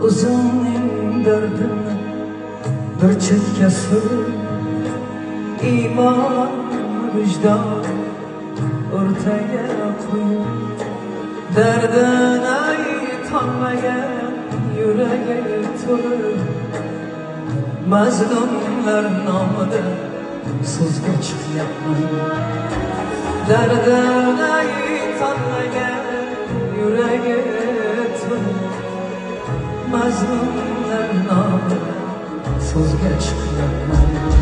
Uzun derdimni bir chetga surib iymon vijdon o'rtaga qo'yib dardini aytolmagan yuragi to'lib mazlumlar nomida so'zga chiqyapman dardini aytolmagan nomida so'zga chiqyapman